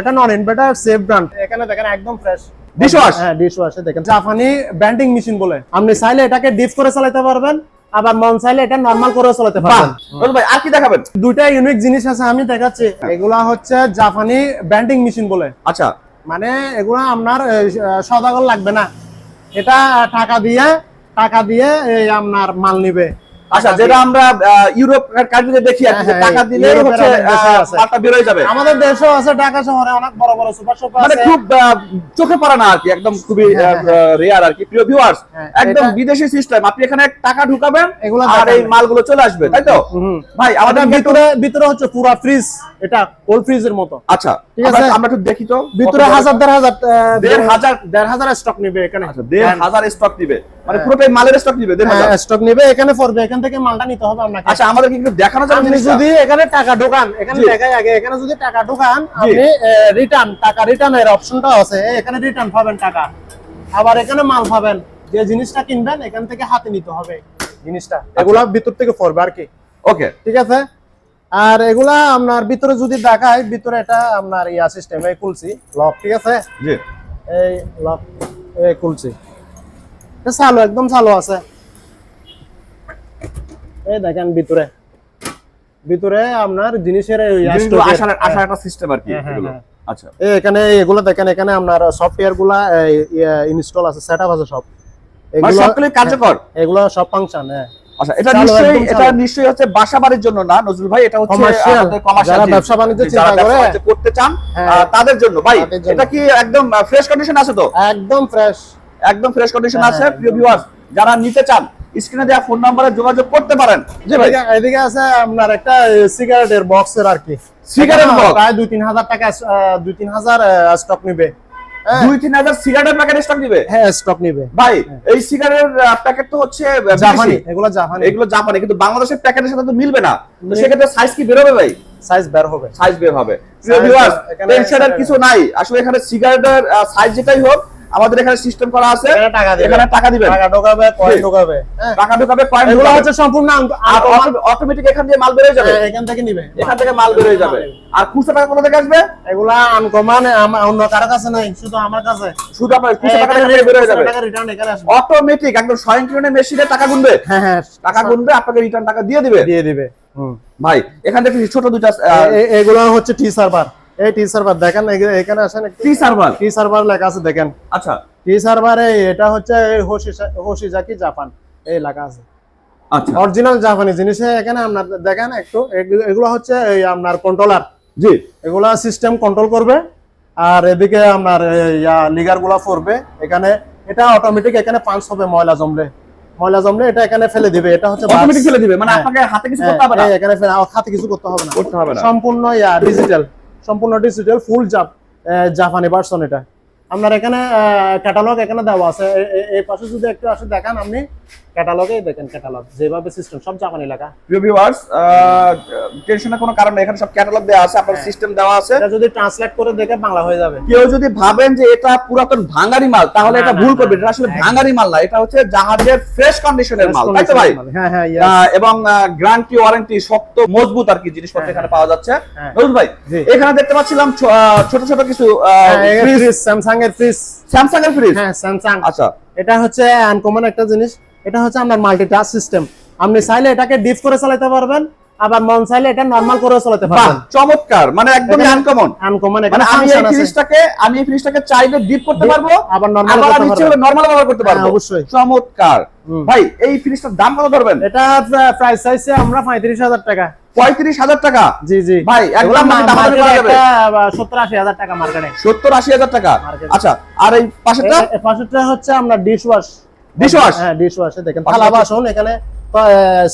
এটা non inverter safe brand এখানে দেখেন একদম ফ্রেশ Dishwash? হ্যাঁ ডিশ ওয়াশ দেখেন। জাপানি ব্যান্ডিং মেশিন বলে। আপনি চাইলে এটাকে ডিপ করে চালাতে পারবেন আবার মন চাইলে এটা নরমাল করে চালাতে পারবেন। ভাই আর কি দেখাবেন? দুইটা ইউনিক জিনিস আছে আমি দেখাচ্ছি। এগুলা হচ্ছে জাপানি ব্যান্ডিং মেশিন বলে। আচ্ছা। মানে এগুলা আপনার সদাগর লাগবে না। এটা টাকা দিয়ে টাকা দিয়ে এই আপনার মাল নিবে। আচ্ছা যেটা। আমরা ইউরোপ কান্ট্রিতে দেখি আর হ্যাঁ, টাকা হ্যাঁ, দিলে হচ্ছে। মালটা বের হয়ে যাবে। আমাদের দেশেও আছে ঢাকা শহরে অনেক বড় বড় সুপার শপ মানে আছে। খুব চোখে পড়ে না আর কি একদম খুবই হ্যাঁ, রেয়ার আর কি প্রিয় ভিউয়ার্স হ্যাঁ, একদম বিদেশি সিস্টেম আপনি এখানে টাকা ঢুকাবেন আর এই মালগুলো চলে আসবে তাই তো? ভাই আমাদের ভিতরে ভিতরে হচ্ছে পুরো ফ্রিজ এটা কোল্ড ফ্রিজের মতো। আচ্ছা ঠিক আছে। আমরা একটু দেখি তো। ভিতরে হাজার দেড় হাজার দেড় হাজার? দেড় হাজার স্টক নিবে এখানে। আচ্ছা দেড় হ্যাঁ, হাজার স্টক নিবে। মানে হ্যাঁ। পুরোটাই মালের স্টক নিবে হ্যাঁ, স্টক নিবে। এখানে পড়বে এখান থেকে মালটা নিতে হবে আপনাকে। আচ্ছা আমাদের কি দেখানো যাবে আপনি যদি এখানে টাকা ঢোকান এখানে। দেখাই আগে এখানে যদি টাকা ঢোকান আপনি রিটার্ন টাকা রিটার্নের অপশনটা আছে। এখানে রিটার্ন পাবেন টাকা। আবার এখানে মাল পাবেন। যে জিনিসটা কিনবেন এখান থেকে হাতে নিতে হবে জিনিসটা। আচ্ছা। এগুলা ভিতর থেকে পড়বে আর কি। ওকে। ঠিক আছে? আর এগুলা আপনার ভিতরে যদি দেখায় ভিতরে এটা আপনার ইয়া সিস্টেম খুলছি লক ঠিক আছে? জি। এই লক খুলছি এটা চালু একদম চালু আছে। এই দেখেন ভিতরে। ভিতরে আপনার জিনিসের আসার সিস্টেম আর কি হ্যাঁ, হ্যাঁ, এগুলো। হ্যাঁ। আচ্ছা। এখানে এগুলো দেখেন এখানে আপনার সফটওয়্যারগুলা ইনস্টল আছে সেটআপ আছে সব। মানে এগুলো সবগুলোই কার্যকর? এগুলো সব ফাংশন হ্যাঁ। আচ্ছা এটা নিশ্চয়ই এটা নিশ্চয়ই হচ্ছে বাসা বাড়ির জন্য না নজরুল ভাই? এটা হচ্ছে যারা ব্যবসা বাণিজ্য চিন্তা করে। করতে চান। তাদের জন্য। ভাই এটা কি একদম ফ্রেশ কন্ডিশন আছে তো? একদম ফ্রেশ একদম ফ্রেশ কন্ডিশন হ্যাঁ, আছে হ্যাঁ, প্রিয় ভিউয়ার্স যারা নিতে চান স্ক্রিনে দেওয়া ফোন নম্বরে যোগাযোগ করতে পারেন। জি ভাই। এদিকে- আছে আপনার একটা সিগারেটের বক্সের আর কি। Cigarette box? প্রায় দুই তিন হাজার টাকা আহ, দুই তিন হাজার স্টক নিবে। হ্যাঁ, দুই তিন হাজার সিগারেটের প্যাকেট স্টক দিবে হ্যাঁ স্টক নিবে। ভাই এই সিগারেটের প্যাকেট তো হচ্ছে জাপানি এগুলো জাপানি। এগুলো জাপানি কিন্তু বাংলাদেশের প্যাকেটের সাথে তো মিলবে না। তো সেক্ষেত্রে সাইজ কি বেরোবে ভাই? সাইজ বের হবে। সাইজ বের হবে। Size ভিউয়ার্স এখানে টেনশনের কিছু নাই। আসলে এখানে সিগারেটের সাইজ যেটাই হোক আমাদের এখানে সিস্টেম করা আছে। এখানে টাকা দিবেন। টাকা ঢোকাবে কয়েন ঢোকাবে। হ্যাঁ। টাকা ঢোকাবে পয়েন্ট এগুলো হচ্ছে সম্পূর্ণ অটোমেটিক এখান দিয়ে মাল বের হয়ে যাবে। হ্যাঁ, এখান থেকে নিবে। এখান থেকে মাল বের হয়ে যাবে আর খুচরা টাকা কোথা থেকে আসবে? এগুলা আনকমন অন্য কারও কাছে নাই শুধু আমার কাছে। শুধু আপনার খুচরা টাকা বের হয়ে যাবে। টাকা রিটার্ন এখানে আসবে। অটোমেটিক একদম স্বয়ংক্রিয় মেশিনে টাকা গুনবে। হ্যাঁ হ্যাঁ টাকা গুনবে আপনাকে রিটার্ন টাকা দিয়ে দিবে। দিয়ে দিবে ভাই এখান থেকে ছোট দুইটা এগুলো হচ্ছে টি সার্ভার এই টি সার্ভার দেখেন এখানে আসেন টি সার্ভার? টি সার্ভার লেখা আছে দেখেন। আচ্ছা। টি সার্ভারে এটা হচ্ছে হোশিজাকি জাপান এই লেখা আছে। আচ্ছা। অরিজিনাল জাপানি জিনিস এখানে আপনার দেখেন একটু এগুলো হচ্ছে এই আপনার কন্ট্রোলার জি। এগুলা সিস্টেম কন্ট্রোল করবে আর এদিকে আপনার লিগারগুলা পড়বে। এখানে এটা অটোমেটিক এখানে পাঁচ হবে ময়লা জমলে। ময়লা জমলে এটা এখানে ফেলে দিবে এটা হচ্ছে অটোমেটিক ফেলে দিবে মানে হ্যাঁ। আপনাকে হাতে কিছু হ্যাঁ, করতে হবে না? এখানে ফেলে হাতে কিছু করতে হবে না। করতে হবে না। সম্পূর্ণ ইয়া ডিজিটাল সম্পূর্ণ ডিজিটাল ফুল জাপ জাপানি ভার্সন এটা। আপনার এখানে ক্যাটালগ এখানে দেওয়া আছে। এই পাশে যদি একটু আসে দেখান আপনি। ক্যাটালগে দেখেন ক্যাটালগ যেভাবে সিস্টেম সব জাপানি লেখা। প্রিয় ভিউয়ার্স টেনশনের কোনো কারণ এখানে সব ক্যাটালগ দেওয়া আছে আপনার সিস্টেম দেওয়া আছে। এটা যদি ট্রান্সলেট করে দেখে বাংলা হয়ে যাবে। কেউ যদি ভাবেন যে এটা পুরাতন ভাঙারি মাল তাহলে এটা ভুল করবে এটা আসলে ভাঙারি মাল না এটা হচ্ছে জাহাজের ফ্রেশ কন্ডিশনের মাল তাই তো ভাই? হ্যাঁ হ্যাঁ এবং গ্যারান্টি ওয়ারেন্টি শক্ত মজবুত আর কি জিনিসপত্র হ্যাঁ, এখানে পাওয়া যাচ্ছে। হ্যাঁ। নজরুল ভাই এখানে দেখতে পাচ্ছিলাম ছোট ছোট কিছু ফ্রিজ স্যামসাং এর ফ্রিজ স্যামসাং এর ফ্রিজ হ্যাঁ স্যামসাং আচ্ছা। এটা হচ্ছে আনকমন একটা জিনিস। এটা হচ্ছে আপনার মাল্টি টাচ সিস্টেম আপনি চাইলে এটাকে ডিপ করে চালাতে পারবেন আবার মন চাইলে এটা নরমাল করে চালাতে পারবেন। চমৎকার। মানে একদম আনকমন আনকমন মানে আমি এই ফ্রিজটাকে আমি এই ফ্রিজটাকে চাইলে ডিপ করতে পারব আবার নরমাল করতে পারবেন। হলে নরমাল ব্যবহার করতে হ্যাঁ, পারব অবশ্যই। চমৎকার। ভাই এই ফ্রিজটার দাম কত ধরবেন? এটা প্রাইস চাইছে আমরা পঁয়ত্রিশ হাজার টাকা। পঁয়ত্রিশ হাজার টাকা। জি জি। ভাই একদম সত্তর আশি হাজার টাকা মার্কেটে। সত্তর আশি হাজার টাকা। আচ্ছা আর এই পাশেরটা? পাশেরটা হচ্ছে আপনার ডিশ ওয়াশ। Dishwash? হ্যাঁ ডিশ ওয়াশ। দেখেন থালা বাসন এখানে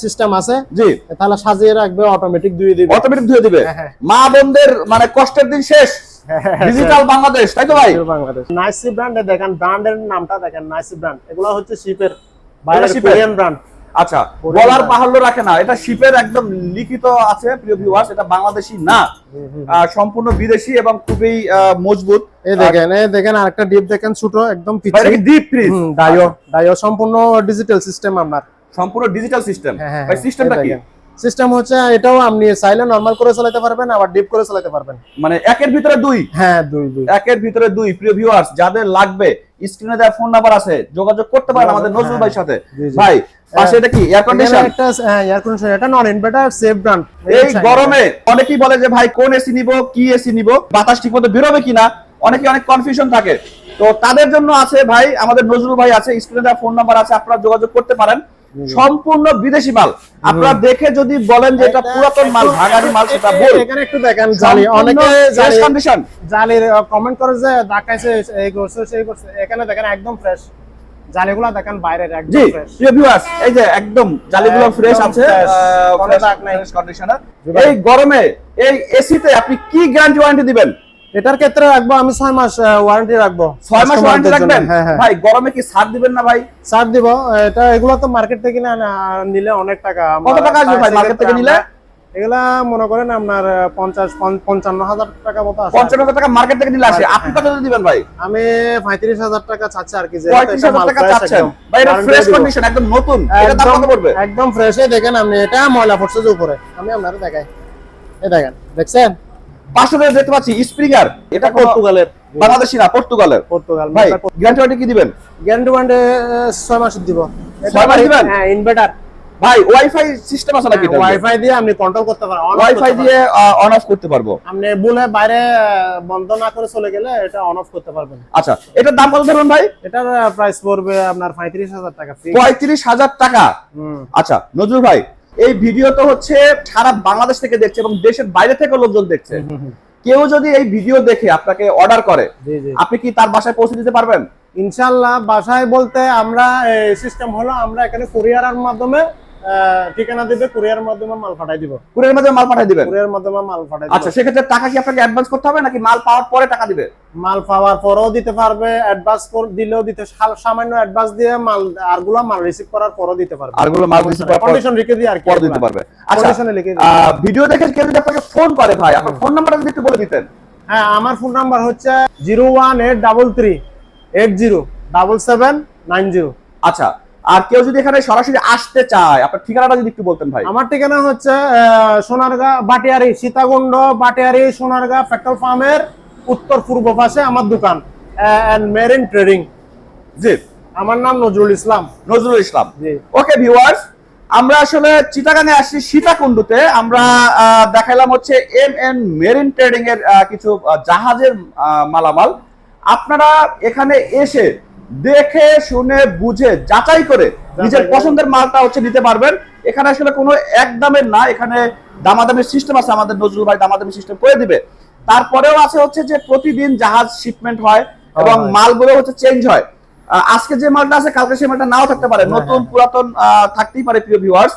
সিস্টেম আছে। জি। থালা সাজিয়ে রাখবে অটোমেটিক ধুয়ে দিবে। অটোমেটিক ধুয়ে দিবে। হ্যাঁ, হ্যাঁ। মা বোনদের মানে কষ্টের দিন শেষ। ডিজিটাল বাংলাদেশ তাই তো ভাই? বাংলাদেশ নাইসি ব্র্যান্ডে দেখেন ব্র্যান্ডের নামটা দেখেন নাইসি ব্র্যান্ড এগুলো হচ্ছে শিপের বাইরে কোরিয়ান ব্র্যান্ড আচ্ছা বলার। বাহুল্য রাখে না। এটা শিপের একদম লিখিত আছে প্রিয় ভিউয়ার্স এটা বাংলাদেশি না। সম্পূর্ণ বিদেশি এবং খুবই মজবুত। এই দেখেন এই দেখেন আরেকটা ডিপ দেখেন ছোট একদম এটা ডিপ ফ্রিজ ডায়ো ডায়ো সম্পূর্ণ ডিজিটাল সিস্টেম আপনার। সম্পূর্ণ ডিজিটাল সিস্টেম হ্যাঁ হ্যাঁ ভাই সিস্টেমটা কি? সিস্টেম হচ্ছে এটাও আপনি চাইলে নর্মাল করে চালাতে পারবেন আবার ডিপ করে চালাতে পারবেন। মানে একের ভিতরে দুই? হ্যাঁ দুই দুই। একের ভিতরে দুই প্রিয় ভিউয়ার্স যাদের লাগবে স্ক্রিনে দেওয়া ফোন নাম্বার আছে যোগাযোগ করতে পারেন আমাদের নজরুল ভাইয়ের সাথে। জি। ভাই পাশে এটা কি? এয়ার কন্ডিশন একটা এয়ার কন্ডিশন এটা নন ইনভার্টার সেফ ব্র্যান্ড এই গরমে অনেকেই বলে যে ভাই কোন এসি নিব কি এসি নিব? বাতাস ঠিক মতো বেরোবে কিনা অনেকে অনেক কনফিউশন থাকে। তো তাদের জন্য আছে ভাই আমাদের নজরুল ভাই আছে স্ক্রিনে দেওয়া ফোন নাম্বার আছে আপনারা যোগাযোগ করতে পারেন। সম্পূর্ণ বিদেশি মাল। আপনারা দেখে যদি বলেন যে এটা পুরাতন মাল ভাঙারি মাল সেটা বল এখানে একটু দেখেন জালি অনেকে জালি কন্ডিশন জালির কমেন্ট করে যে দেখাইছে এই করছে সেই করছে। এখানে দেখেন একদম ফ্রেশ জালিগুলো দেখেন বাইরের জি একদম ফ্রেশ প্রিয় ভিউয়ার্স এই যে একদম জালিগুলো ফ্রেশ আছে। fresh, কোনো দাগ নাই। কন্ডিশনার এই গরমে এই এসিতে আপনি কি গ্যারান্টি ওয়ারেন্টি দিবেন? এটার ক্ষেত্রে রাখব আমি ছয় মাস ওয়ারেন্টি রাখব। ছয় মাস ওয়ারেন্টি। রাখবেন? হ্যাঁ হ্যাঁ। ভাই গরমে কি ছাড় দিবেন না ভাই? ছাড় দিব। এটা এগুলো তো মার্কেট থেকে না নিলে অনেক টাকা। কত টাকা আসবে ভাই market থেকে নিলে? এগুলা মনে করেন আপনার পঞ্চাশ পঞ্চান্ন হাজার টাকা মতো আছে। পঞ্চান্ন হাজার টাকা মার্কেট থেকে নিলে আসে। আপনি কত দিবেন ভাই? আমি পঁয়ত্রিশ হাজার টাকা চাচ্ছি আর কি পঁয়ত্রিশ হাজার টাকা চাচ্ছেন। ভাই এটা ফ্রেশ কন্ডিশন একদম নতুন। এটা দাম কত পড়বে? একদম ফ্রেশ দেখেন আপনি এটা ময়লা পড়ছে যে উপরে। আমি আপনার দেখাই। এই দেখেন দেখছেন? টাকা দেখতে পাচ্ছি স্প্রিঙ্গার এটা পর্তুগালের। বাংলাদেশি না পর্তুগালের। পর্তুগাল ভাই গ্যারান্টি ওয়ারেন্টি কি দিবেন? গ্যারান্টি ওয়ান্ডে ছয় মাস দিব। ছয় মাস দিবেন? হ্যাঁ ইনভার্টার ভাই ওয়াইফাই সিস্টেম আছে নাকি ওয়াইফাই দিয়ে আপনি কন্ট্রোল করতে on ওয়াইফাই দিয়ে অন অফ করতে পারব। আপনি বলে বাইরে বন্ধ না করে চলে গেলে এটা অন অফ করতে পারবেন। আচ্ছা এটার দাম কত ধরুন ভাই? এটার প্রাইস পড়বে আপনার পঁয়ত্রিশ হাজার টাকা fix। পঁয়ত্রিশ হাজার টাকা। আচ্ছা নজরুল ভাই এই ভিডিও তো হচ্ছে সারা বাংলাদেশ থেকে দেখছে এবং দেশের বাইরে থেকে লোকজন দেখছে। কেউ যদি এই ভিডিও দেখে আপনাকে অর্ডার করে আপনি কি তার বাসায় পৌঁছে দিতে পারবেন? ইনশাল্লাহ বাসায় বলতে আমরা সিস্টেম হলো আমরা এখানে কুরিয়ারের মাধ্যমে ঠিকানা দিবে কুরিয়ার মাধ্যমে মাল পাঠাই দিব। কুরিয়ার মাধ্যমে মাল দিবেন? কুরিয়ার মাধ্যমে মাল পাঠাই আচ্ছা সেক্ষেত্রে টাকা কি আপনাকে অ্যাডভান্স করতে হবে নাকি মাল পাওয়ার পরে টাকা দিবে? মাল পাওয়ার পরেও দিতে পারবে অ্যাডভান্স দিলেও দিতে সামান্য অ্যাডভান্স দিয়ে মাল আরগুলো মাল রিসিভ করার পরেও দিতে পারবে। আরগুলো মাল receive করার পর- কন্ডিশন লিখে দিয়ে আর কি পরে দিতে পারবে। আচ্ছা কন্ডিশনে লিখে ভিডিও দেখে কেউ যদি আপনাকে ফোন করে ভাই আপনার ফোন নাম্বারটা যদি একটু বলে দিতেন। হ্যাঁ আমার ফোন নাম্বার হচ্ছে zero one eight double three eight zero double seven nine zero আচ্ছা আর কেউ যদি এখানে সরাসরি আসতে চায় আপনার ঠিকানাটা যদি একটু বলতেন ভাই। আমার ঠিকানা হচ্ছে সোনারগাঁ বাটিয়ারি সীতাকুণ্ড বাটিয়ারি সোনারগাঁ পেট্রোল পাম্পের উত্তর পূর্ব পাশে আমার দোকান মেরিন ট্রেডিং জি। আমার নাম নজরুল ইসলাম। নজরুল ইসলাম। জি। ওকে ভিউয়ার্স আমরা আসলে চিটাগাঙে আসছি সীতাকুণ্ডুতে। আমরা দেখাইলাম হচ্ছে এম এন মেরিন ট্রেডিং এর কিছু জাহাজের মালামাল। আপনারা এখানে এসে দেখে শুনে বুঝে যাচাই করে নিজের পছন্দের মালটা হচ্ছে নিতে পারবেন। এখানে আসলে কোনো এক দামের না এখানে দামাদামের সিস্টেম আছে আমাদের নজরুল ভাই দামাদামি সিস্টেম করে দিবে। তারপরেও আছে হচ্ছে যে প্রতিদিন জাহাজ শিপমেন্ট হয় এবং মালগুলো হচ্ছে চেঞ্জ হয়। আজকে যে মালটা আছে কালকে সেই মালটা নাও থাকতে পারে। হ্যাঁ, নতুন পুরাতন থাকতেই পারে প্রিয় ভিউয়ার্স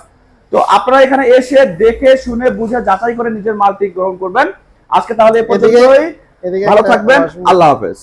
তো আপনারা এখানে এসে দেখে শুনে বুঝে যাচাই করে নিজের মালটি গ্রহণ করবেন। আজকে তাহলে এ পর্যন্তই। ভালো থাকবেন। আল্লাহ হাফেজ।